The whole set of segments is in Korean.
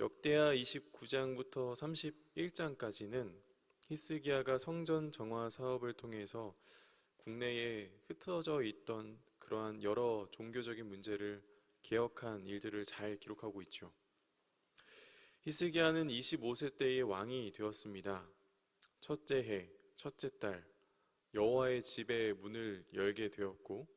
역대하 29장부터 31장까지는 히스기야가 성전 정화 사업을 통해서 국내에 흩어져 있던 그러한 여러 종교적인 문제를 개혁한 일들을 잘 기록하고 있죠. 히스기야는 25세 때의 왕이 되었습니다. 첫째 해, 첫째 달, 여호와의 집의 문을 열게 되었고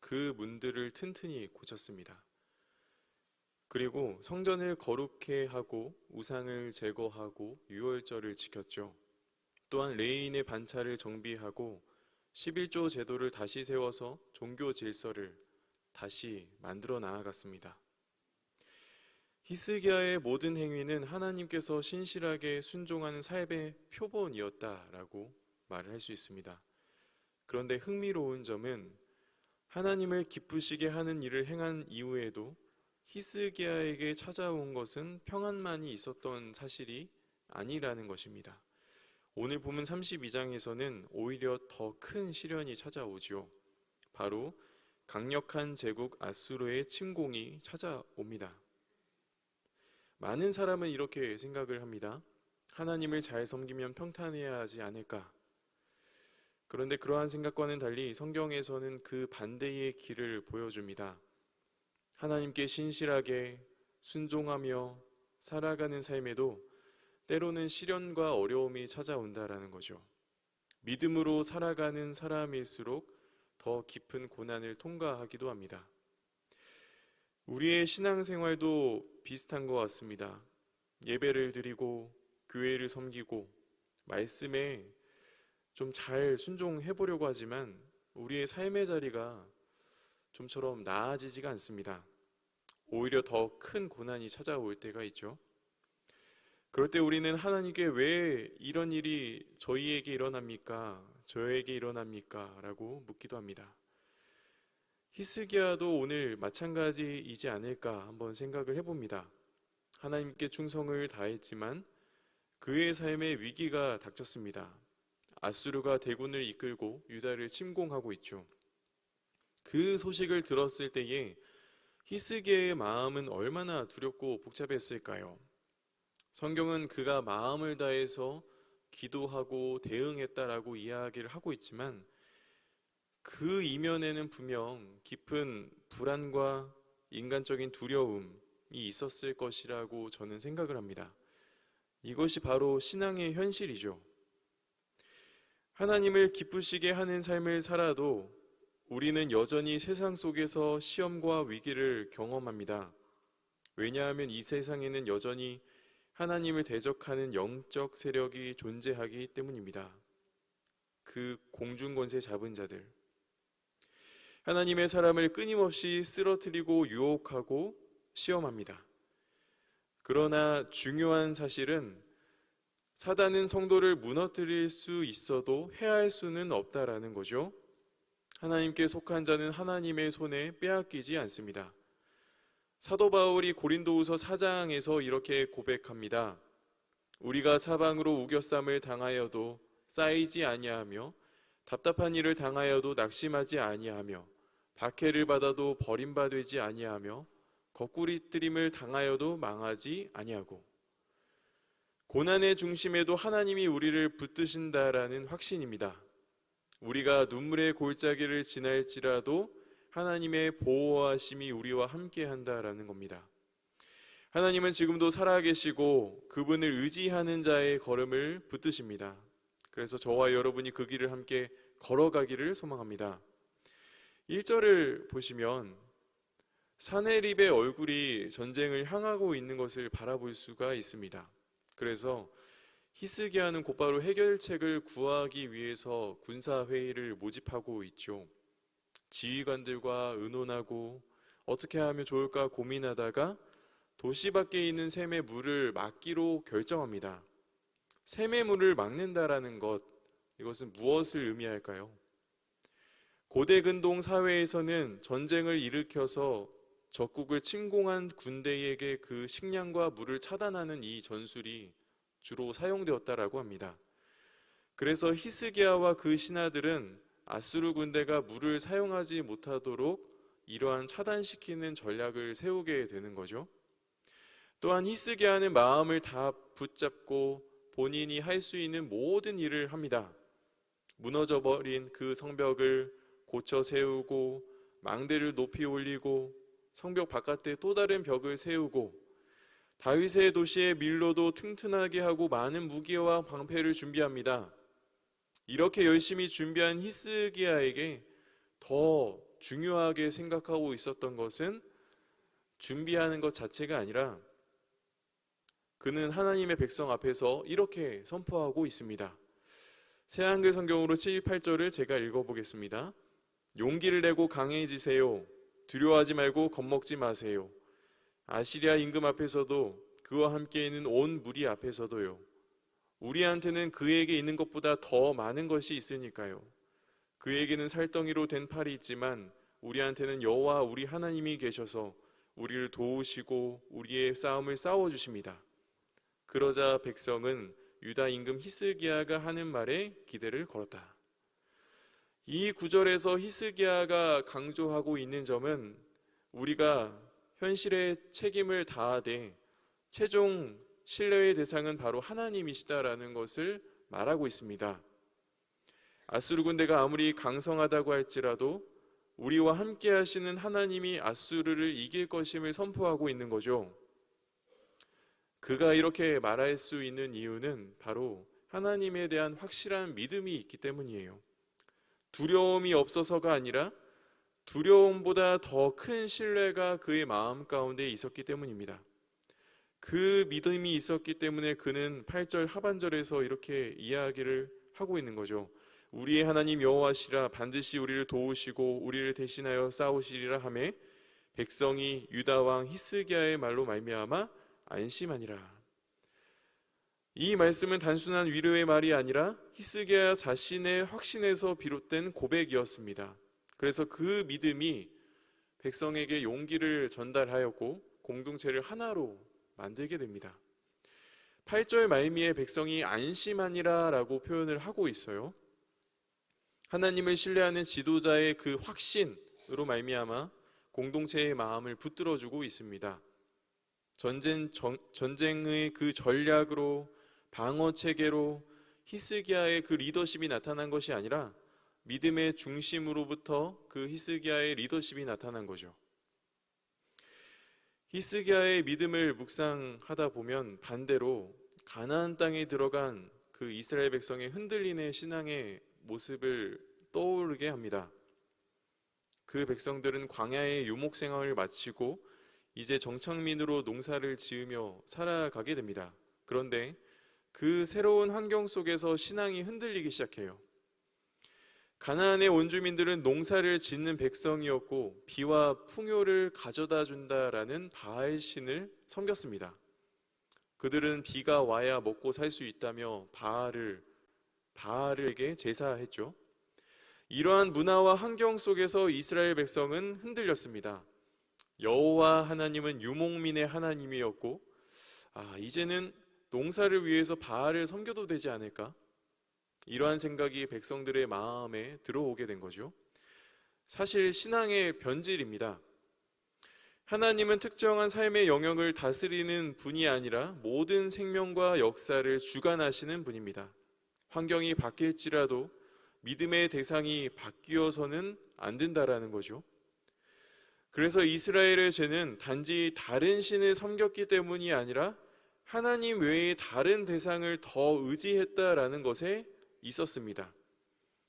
그 문들을 튼튼히 고쳤습니다. 그리고 성전을 거룩해 하고 우상을 제거하고 유월절을 지켰죠. 또한 레인의 반차를 정비하고 11조 제도를 다시 세워서 종교 질서를 다시 만들어 나아갔습니다. 히스기야의 모든 행위는 하나님께서 신실하게 순종하는 삶의 표본이었다라고 말을 할 수 있습니다. 그런데 흥미로운 점은 하나님을 기쁘시게 하는 일을 행한 이후에도 히스기야에게 찾아온 것은 평안만이 있었던 사실이 아니라는 것입니다. 오늘 보면 32장에서는 오히려 더 큰 시련이 찾아오지요. 바로 강력한 제국 아수르의 침공이 찾아옵니다. 많은 사람은 이렇게 생각을 합니다. 하나님을 잘 섬기면 평탄해야 하지 않을까? 그런데 그러한 생각과는 달리 성경에서는 그 반대의 길을 보여줍니다. 하나님께 신실하게 순종하며 살아가는 삶에도 때로는 시련과 어려움이 찾아온다라는 거죠. 믿음으로 살아가는 사람일수록 더 깊은 고난을 통과하기도 합니다. 우리의 신앙생활도 비슷한 것 같습니다. 예배를 드리고 교회를 섬기고 말씀에 좀 잘 순종해 보려고 하지만 우리의 삶의 자리가 좀처럼 나아지지가 않습니다. 오히려 더 큰 고난이 찾아올 때가 있죠. 그럴 때 우리는 하나님께 왜 이런 일이 저희에게 일어납니까? 저에게 일어납니까? 라고 묻기도 합니다. 히스기야도 오늘 마찬가지이지 않을까 한번 생각을 해봅니다. 하나님께 충성을 다했지만 그의 삶에 위기가 닥쳤습니다. 아수르가 대군을 이끌고 유다를 침공하고 있죠. 그 소식을 들었을 때에 히스기야의 마음은 얼마나 두렵고 복잡했을까요? 성경은 그가 마음을 다해서 기도하고 대응했다라고 이야기를 하고 있지만 그 이면에는 분명 깊은 불안과 인간적인 두려움이 있었을 것이라고 저는 생각을 합니다. 이것이 바로 신앙의 현실이죠. 하나님을 기쁘시게 하는 삶을 살아도 우리는 여전히 세상 속에서 시험과 위기를 경험합니다. 왜냐하면 이 세상에는 여전히 하나님을 대적하는 영적 세력이 존재하기 때문입니다. 그 공중권세 잡은 자들. 하나님의 사람을 끊임없이 쓰러뜨리고 유혹하고 시험합니다. 그러나 중요한 사실은 사단은 성도를 무너뜨릴 수 있어도 해할 수는 없다라는 거죠. 하나님께 속한 자는 하나님의 손에 빼앗기지 않습니다. 사도 바울이 고린도후서 4장에서 이렇게 고백합니다. 우리가 사방으로 우겨쌈을 당하여도 쌓이지 아니하며 답답한 일을 당하여도 낙심하지 아니하며 박해를 받아도 버림받지 아니하며 거꾸리뜨림을 당하여도 망하지 아니하고 고난의 중심에도 하나님이 우리를 붙드신다라는 확신입니다. 우리가 눈물의 골짜기를 지날지라도 하나님의 보호하심이 우리와 함께 한다라는 겁니다. 하나님은 지금도 살아계시고 그분을 의지하는 자의 걸음을 붙드십니다. 그래서 저와 여러분이 그 길을 함께 걸어가기를 소망합니다. 1절을 보시면 사내립의 얼굴이 전쟁을 향하고 있는 것을 바라볼 수가 있습니다. 그래서 히스기야는 곧바로 해결책을 구하기 위해서 군사 회의를 모집하고 있죠. 지휘관들과 의논하고 어떻게 하면 좋을까 고민하다가 도시 밖에 있는 샘의 물을 막기로 결정합니다. 샘의 물을 막는다라는 것 이것은 무엇을 의미할까요? 고대 근동 사회에서는 전쟁을 일으켜서 적국을 침공한 군대에게 그 식량과 물을 차단하는 이 전술이 주로 사용되었다라고 합니다. 그래서 히스기야와 그 신하들은 아수르 군대가 물을 사용하지 못하도록 이러한 차단시키는 전략을 세우게 되는 거죠. 또한 히스기야는 마음을 다 붙잡고 본인이 할 수 있는 모든 일을 합니다. 무너져 버린 그 성벽을 고쳐 세우고 망대를 높이 올리고 성벽 바깥에 또 다른 벽을 세우고 다윗의 도시의 밀로도 튼튼하게 하고 많은 무기와 방패를 준비합니다. 이렇게 열심히 준비한 히스기야에게 더 중요하게 생각하고 있었던 것은 준비하는 것 자체가 아니라 그는 하나님의 백성 앞에서 이렇게 선포하고 있습니다. 새한글 성경으로 78절을 제가 읽어보겠습니다. 용기를 내고 강해지세요. 두려워하지 말고 겁먹지 마세요. 아시리아 임금 앞에서도 그와 함께 있는 온 무리 앞에서도요. 우리한테는 그에게 있는 것보다 더 많은 것이 있으니까요. 그에게는 살덩이로 된 팔이 있지만 우리한테는 여호와 우리 하나님이 계셔서 우리를 도우시고 우리의 싸움을 싸워 주십니다. 그러자 백성은 유다 임금 히스기야가 하는 말에 기대를 걸었다. 이 구절에서 히스기야가 강조하고 있는 점은 우리가 현실의 책임을 다하되 최종 신뢰의 대상은 바로 하나님이시다라는 것을 말하고 있습니다. 아수르 군대가 아무리 강성하다고 할지라도 우리와 함께 하시는 하나님이 아수르를 이길 것임을 선포하고 있는 거죠. 그가 이렇게 말할 수 있는 이유는 바로 하나님에 대한 확실한 믿음이 있기 때문이에요. 두려움이 없어서가 아니라 두려움보다 더 큰 신뢰가 그의 마음 가운데 있었기 때문입니다. 그 믿음이 있었기 때문에 그는 8절 하반절에서 이렇게 이야기를 하고 있는 거죠. 우리의 하나님 여호와시라 반드시 우리를 도우시고 우리를 대신하여 싸우시리라 하매 백성이 유다 왕 히스기야의 말로 말미암아 안심하니라. 이 말씀은 단순한 위로의 말이 아니라 히스기야 자신의 확신에서 비롯된 고백이었습니다. 그래서 그 믿음이 백성에게 용기를 전달하였고 공동체를 하나로 만들게 됩니다. 8절 말미에 백성이 안심하니라라고 표현을 하고 있어요. 하나님을 신뢰하는 지도자의 그 확신으로 말미암아 공동체의 마음을 붙들어 주고 있습니다. 전쟁 전, 전쟁의 그 전략으로 방어 체계로 히스기야의 그 리더십이 나타난 것이 아니라 믿음의 중심으로부터 그 히스기야의 리더십이 나타난 거죠. 히스기야의 믿음을 묵상하다 보면 반대로 가나안 땅에 들어간 그 이스라엘 백성의 흔들리는 신앙의 모습을 떠오르게 합니다. 그 백성들은 광야의 유목 생활을 마치고 이제 정착민으로 농사를 지으며 살아가게 됩니다. 그런데 그 새로운 환경 속에서 신앙이 흔들리기 시작해요. 가나안의 원주민들은 농사를 짓는 백성이었고 비와 풍요를 가져다 준다라는 바알 신을 섬겼습니다. 그들은 비가 와야 먹고 살 수 있다며 바알을 바알에게 제사했죠. 이러한 문화와 환경 속에서 이스라엘 백성은 흔들렸습니다. 여호와 하나님은 유목민의 하나님이었고 아, 이제는 농사를 위해서 바알을 섬겨도 되지 않을까? 이러한 생각이 백성들의 마음에 들어오게 된 거죠. 사실 신앙의 변질입니다. 하나님은 특정한 삶의 영역을 다스리는 분이 아니라 모든 생명과 역사를 주관하시는 분입니다. 환경이 바뀔지라도 믿음의 대상이 바뀌어서는 안 된다라는 거죠. 그래서 이스라엘의 죄는 단지 다른 신을 섬겼기 때문이 아니라 하나님 외에 다른 대상을 더 의지했다라는 것에 있었습니다.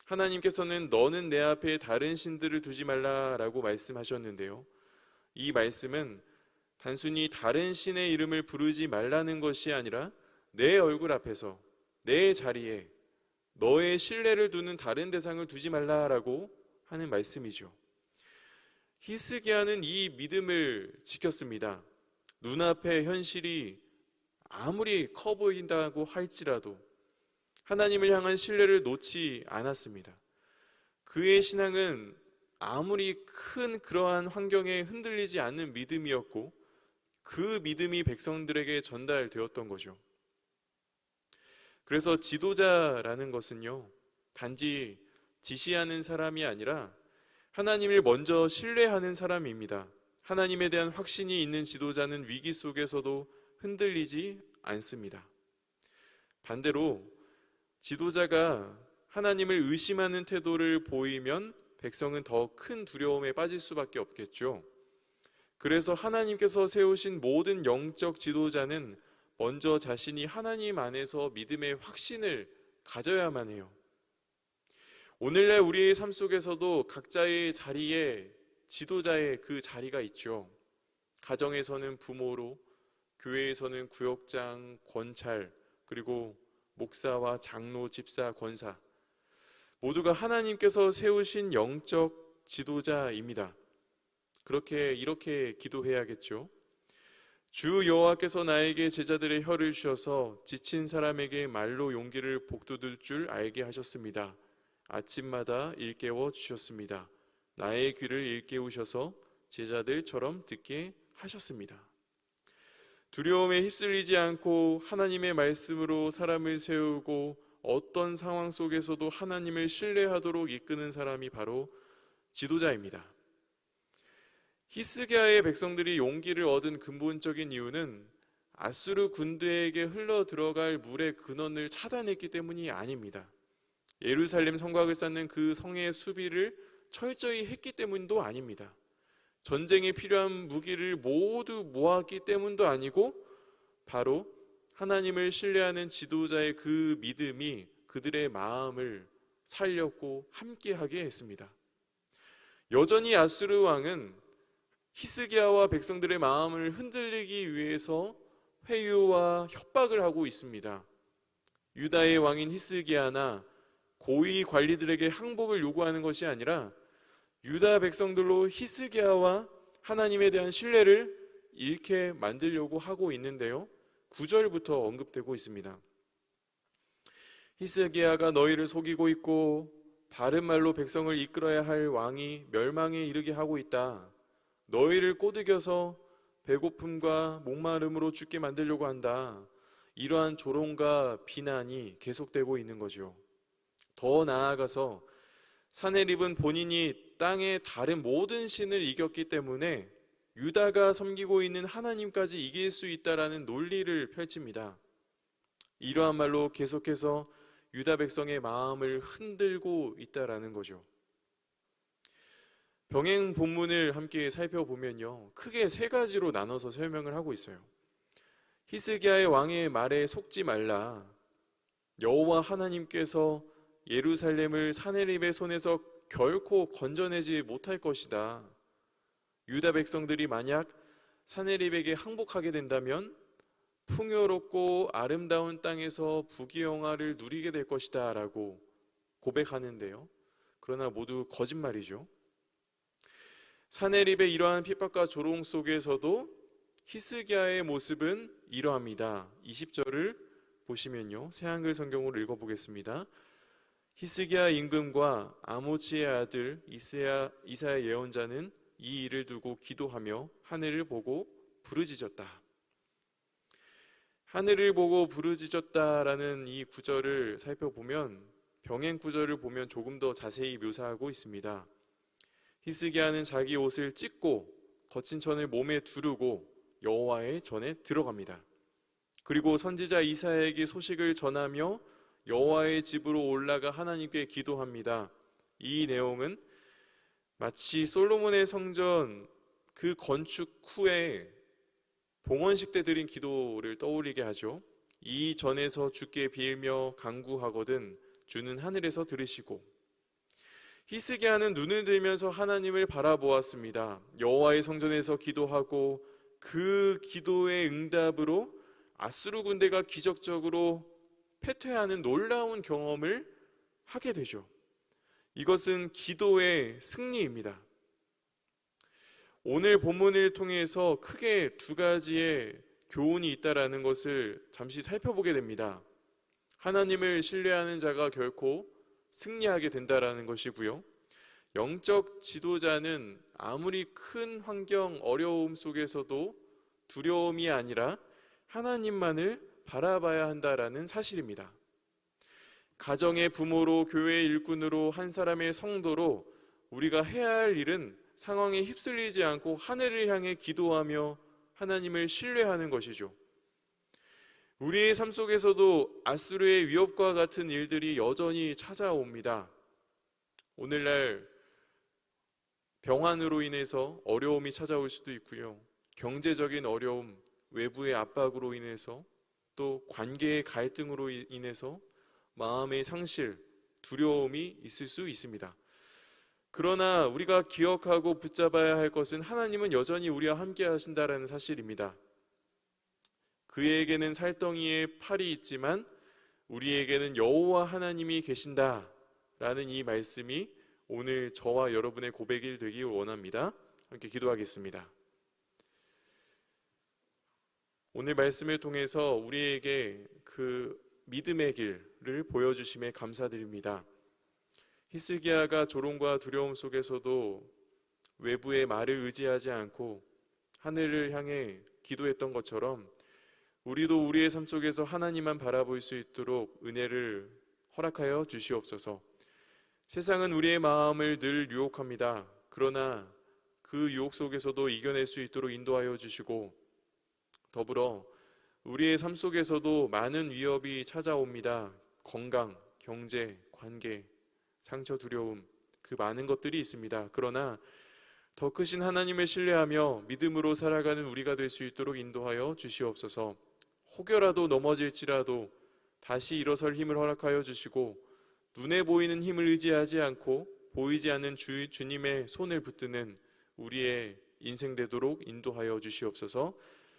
하나님께서는 너는 내 앞에 다른 신들을 두지 말라라고 말씀하셨는데요. 이 말씀은 단순히 다른 신의 이름을 부르지 말라는 것이 아니라 내 얼굴 앞에서 내 자리에 너의 신뢰를 두는 다른 대상을 두지 말라라고 하는 말씀이죠. 히스기야는 이 믿음을 지켰습니다. 눈앞의 현실이 아무리 커 보인다고 할지라도 하나님을 향한 신뢰를 놓지 않았습니다. 그의 신앙은 아무리 큰 그러한 환경에 흔들리지 않는 믿음이었고 그 믿음이 백성들에게 전달되었던 거죠. 그래서 지도자라는 것은요, 단지 지시하는 사람이 아니라 하나님을 먼저 신뢰하는 사람입니다. 하나님에 대한 확신이 있는 지도자는 위기 속에서도 흔들리지 않습니다. 반대로 지도자가 하나님을 의심하는 태도를 보이면 백성은 더 큰 두려움에 빠질 수밖에 없겠죠. 그래서 하나님께서 세우신 모든 영적 지도자는 먼저 자신이 하나님 안에서 믿음의 확신을 가져야만 해요. 오늘날 우리의 삶 속에서도 각자의 자리에 지도자의 그 자리가 있죠. 가정에서는 부모로, 교회에서는 구역장, 권찰, 그리고 목사와 장로, 집사, 권사. 모두가 하나님께서 세우신 영적 지도자입니다. 그렇게 이렇게 기도해야겠죠. 주 여호와께서 나에게 제자들의 혀를 주셔서 지친 사람에게 말로 용기를 복돋을 줄 알게 하셨습니다. 아침마다 일깨워 주셨습니다. 나의 귀를 일깨우셔서 제자들처럼 듣게 하셨습니다. 두려움에 휩쓸리지 않고 하나님의 말씀으로 사람을 세우고 어떤 상황 속에서도 하나님을 신뢰하도록 이끄는 사람이 바로 지도자입니다. 히스기야의 백성들이 용기를 얻은 근본적인 이유는 아수르 군대에게 흘러 들어갈 물의 근원을 차단했기 때문이 아닙니다. 예루살렘 성곽을 쌓는 그 성의 수비를 철저히 했기 때문도 아닙니다. 전쟁에 필요한 무기를 모두 모았기 때문도 아니고 바로 하나님을 신뢰하는 지도자의 그 믿음이 그들의 마음을 살렸고 함께하게 했습니다. 여전히 아수르 왕은 히스기야와 백성들의 마음을 흔들리기 위해서 회유와 협박을 하고 있습니다. 유다의 왕인 히스기야나 고위 관리들에게 항복을 요구하는 것이 아니라 유다 백성들로 히스기야와 하나님에 대한 신뢰를 잃게 만들려고 하고 있는데요. 9절부터 언급되고 있습니다. 히스기야가 너희를 속이고 있고 바른 말로 백성을 이끌어야 할 왕이 멸망에 이르게 하고 있다. 너희를 꼬드겨서 배고픔과 목마름으로 죽게 만들려고 한다. 이러한 조롱과 비난이 계속되고 있는 거죠. 더 나아가서 사내립은 본인이 땅의 다른 모든 신을 이겼기 때문에 유다가 섬기고 있는 하나님까지 이길 수 있다라는 논리를 펼칩니다. 이러한 말로 계속해서 유다 백성의 마음을 흔들고 있다라는 거죠. 병행 본문을 함께 살펴보면요. 크게 세 가지로 나눠서 설명을 하고 있어요. 히스기야의 왕의 말에 속지 말라. 여호와 하나님께서 예루살렘을 사내립의 손에서 결코 건져내지 못할 것이다. 유다 백성들이 만약 사내립에게 항복하게 된다면 풍요롭고 아름다운 땅에서 부귀영화를 누리게 될 것이다 라고 고백하는데요. 그러나 모두 거짓말이죠. 사내립의 이러한 핍박과 조롱 속에서도 히스기야의 모습은 이러합니다. 20절을 보시면요. 새한글 성경으로 읽어 보겠습니다. 히스기야 임금과 아모치의 아들 이스야 이사야 예언자는 이 일을 두고 기도하며 하늘을 보고 부르짖었다. 하늘을 보고 부르짖었다라는 이 구절을 살펴보면 병행 구절을 보면 조금 더 자세히 묘사하고 있습니다. 히스기야는 자기 옷을 찢고 거친 천을 몸에 두르고 여호와의 전에 들어갑니다. 그리고 선지자 이사야에게 소식을 전하며 여호와의 집으로 올라가 하나님께 기도합니다. 이 내용은 마치 솔로몬의 성전 그 건축 후에 봉헌식 때 드린 기도를 떠올리게 하죠. 이 전에서 주께 빌며 간구하거든 주는 하늘에서 들으시고 히스기야는 눈을 들면서 하나님을 바라보았습니다. 여호와의 성전에서 기도하고 그 기도의 응답으로 아수르 군대가 기적적으로 패퇴하는 놀라운 경험을 하게 되죠. 이것은 기도의 승리입니다. 오늘 본문을 통해서 크게 두 가지의 교훈이 있다라는 것을 잠시 살펴보게 됩니다. 하나님을 신뢰하는 자가 결코 승리하게 된다라는 것이고요. 영적 지도자는 아무리 큰 환경, 어려움 속에서도 두려움이 아니라 하나님만을 바라봐야 한다라는 사실입니다. 가정의 부모로 교회의 일꾼으로 한 사람의 성도로 우리가 해야 할 일은 상황에 휩쓸리지 않고 하늘을 향해 기도하며 하나님을 신뢰하는 것이죠. 우리의 삶 속에서도 아수르의 위협과 같은 일들이 여전히 찾아옵니다. 오늘날 병환으로 인해서 어려움이 찾아올 수도 있고요. 경제적인 어려움, 외부의 압박으로 인해서 또 관계의 갈등으로 이- 인해서 마음의 상실, 두려움이 있을 수 있습니다. 그러나 우리가 기억하고 붙잡아야 할 것은 하나님은 여전히 우리와 함께 하신다라는 사실입니다. 그에게는 살덩이에 팔이 있지만 우리에게는 여호와 하나님이 계신다라는 이 말씀이 오늘 저와 여러분의 고백이 되길 원합니다. 함께 기도하겠습니다. 오늘 말씀을 통해서 우리에게 그 믿음의 길을 보여주심에 감사드립니다. 히스기야가 조롱과 두려움 속에서도 외부의 말을 의지하지 않고 하늘을 향해 기도했던 것처럼 우리도 우리의 삶 속에서 하나님만 바라볼 수 있도록 은혜를 허락하여 주시옵소서. 세상은 우리의 마음을 늘 유혹합니다. 그러나 그 유혹 속에서도 이겨낼 수 있도록 인도하여 주시고 더불어 우리의 삶 속에서도 많은 위협이 찾아옵니다. 건강, 경제, 관계, 상처, 두려움, 그 많은 것들이 있습니다. 그러나 더 크신 하나님을 신뢰하며 믿음으로 살아가는 우리가 될 수 있도록 인도하여 주시옵소서. 혹여라도 넘어질지라도 다시 일어설 힘을 허락하여 주시고 눈에 보이는 힘을 의지하지 않고 보이지 않는 주, 주님의 손을 붙드는 우리의 인생 되도록 인도하여 주시옵소서.